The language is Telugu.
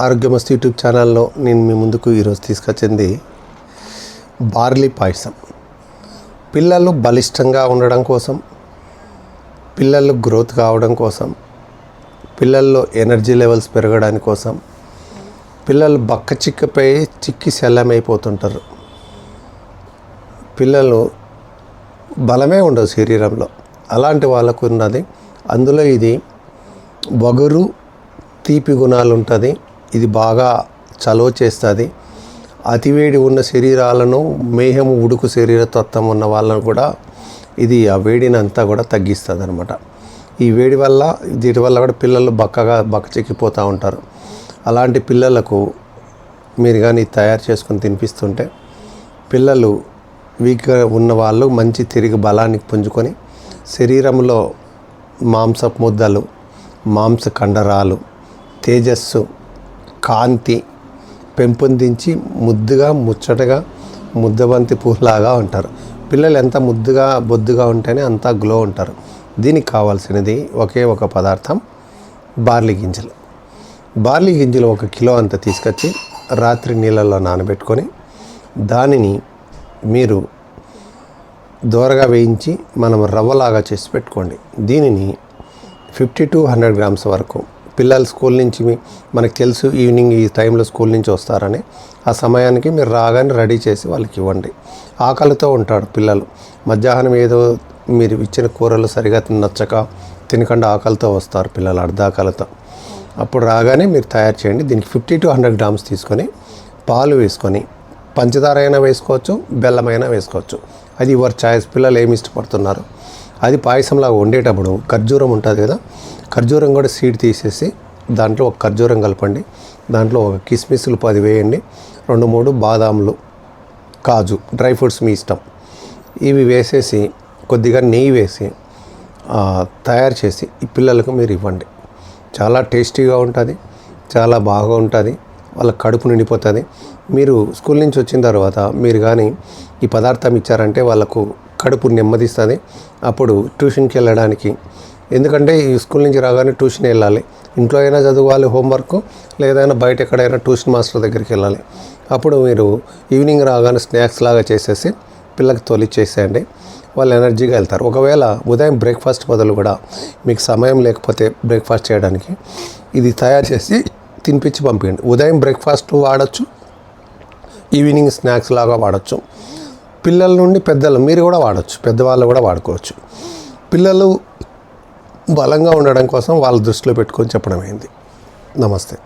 ఆరోగ్యమస్తు యూట్యూబ్ ఛానల్లో నేను మీ ముందుకు ఈరోజు తీసుకొచ్చింది బార్లీ పాయసం. పిల్లలు బలిష్టంగా ఉండడం కోసం పిల్లలు గ్రోత్ కావడం కోసం పిల్లల్లో ఎనర్జీ లెవెల్స్ పెరగడానికి కోసం పిల్లలు బక్క చిక్కపై చిక్కి శల్యమైపోతుంటారు. పిల్లలు బలమే ఉండదు శరీరంలో. అలాంటి వాళ్ళకు ఉన్నది. అందులో ఇది వగరు తీపి గుణాలు ఉంటుంది ఇది బాగా చలువ చేస్తుంది. అతివేడి ఉన్న శరీరాలను మేహము ఉడుకు శరీర తత్వం ఉన్న వాళ్ళను కూడా ఇది ఆ వేడిని అంతా కూడా తగ్గిస్తుంది అనమాట ఈ వేడి వల్ల దీని వల్ల కూడా పిల్లలు బక్కగా బక్క చెక్కిపోతూ ఉంటారు. అలాంటి పిల్లలకు మీరు కానీ తయారు చేసుకొని తినిపిస్తుంటే పిల్లలు వీక్గా ఉన్న వాళ్ళు మంచి తిరిగి బలాన్ని పుంజుకొని శరీరంలో మాంసపు ముద్దలు మాంస కండరాలు తేజస్సు కాంతి పెంపొందించి ముద్దుగా ముచ్చటగా ముద్దబంతి పూలాగా ఉంటారు. పిల్లలు ఎంత ముద్దుగా బొద్దుగా ఉంటేనే అంత గ్లో ఉంటారు. దీనికి కావాల్సినది ఒకే ఒక పదార్థం బార్లీ గింజలు. బార్లీ గింజలు ఒక కిలో అంత తీసుకొచ్చి రాత్రి నీళ్ళల్లో నానబెట్టుకొని దానిని మీరు దోరగా వేయించి మనం రవ్వలాగా చేసి పెట్టుకోండి. దీనిని ఫిఫ్టీ టు హండ్రెడ్ గ్రామ్స్ వరకు పిల్లలు స్కూల్ నుంచి మనకు తెలుసు ఈవినింగ్ ఈ టైంలో స్కూల్ నుంచి వస్తారని. ఆ సమయానికి మీరు రాగానే రెడీ చేసి వాళ్ళకి ఇవ్వండి. ఆకలితో ఉంటాడు పిల్లలు. మధ్యాహ్నం ఏదో మీరు ఇచ్చిన కూరలు సరిగా నచ్చక తినకుండా ఆకలితో వస్తారు పిల్లలు అర్ధాకలతో. అప్పుడు రాగానే మీరు తయారు చేయండి. దీనికి ఫిఫ్టీ టు హండ్రెడ్ గ్రామ్స్ తీసుకొని పాలు వేసుకొని పంచదార అయినా వేసుకోవచ్చు బెల్లమైనా వేసుకోవచ్చు. అది వారి ఛాయిస్ పిల్లలు ఏమి ఇష్టపడుతున్నారు? అది పాయసంలాగా వండేటప్పుడు ఖర్జూరం ఉంటుంది కదా ఖర్జూరం కూడా సీడ్ తీసేసి దాంట్లో ఒక ఖర్జూరం కలపండి. దాంట్లో ఒక కిస్మిస్లు పది వేయండి. రెండు మూడు బాదాములు కాజు డ్రై ఫ్రూట్స్ మీ ఇష్టం. ఇవి వేసేసి కొద్దిగా నెయ్యి వేసి తయారు చేసి ఈ పిల్లలకు మీరు ఇవ్వండి. చాలా టేస్టీగా ఉంటుంది చాలా బాగా ఉంటుంది వాళ్ళ కడుపు నిండిపోతుంది. మీరు స్కూల్ నుంచి వచ్చిన తర్వాత మీరు కానీ ఈ పదార్థం ఇచ్చారంటే వాళ్ళకు కడుపు నెమ్మదిస్తుంది. అప్పుడు ట్యూషన్కి వెళ్ళడానికి ఎందుకంటే ఈ స్కూల్ నుంచి రాగానే ట్యూషన్ వెళ్ళాలి. ఇంట్లో అయినా చదవాలి హోంవర్క్ లేదైనా బయట ఎక్కడైనా ట్యూషన్ మాస్టర్ దగ్గరికి వెళ్ళాలి. అప్పుడు మీరు ఈవినింగ్ రాగానే స్నాక్స్ లాగా చేసేసి పిల్లకి తొలిచ్చేసేయండి వాళ్ళు ఎనర్జీగా వెళ్తారు. ఒకవేళ ఉదయం బ్రేక్ఫాస్ట్ బదులు కూడా మీకు సమయం లేకపోతే బ్రేక్ఫాస్ట్ చేయడానికి ఇది తయారు చేసి తినిపించి పంపించండి ఉదయం బ్రేక్ఫాస్ట్ వాడచ్చు ఈవినింగ్ స్నాక్స్ లాగా వాడచ్చు. పిల్లల నుండి పెద్దలు మీరు కూడా వాడచ్చు. పెద్దవాళ్ళు కూడా వాడుకోవచ్చు. పిల్లలు బలంగా ఉండడం కోసం వాళ్ళ దృష్టిలో పెట్టుకొని చెప్పడం అయింది. నమస్తే.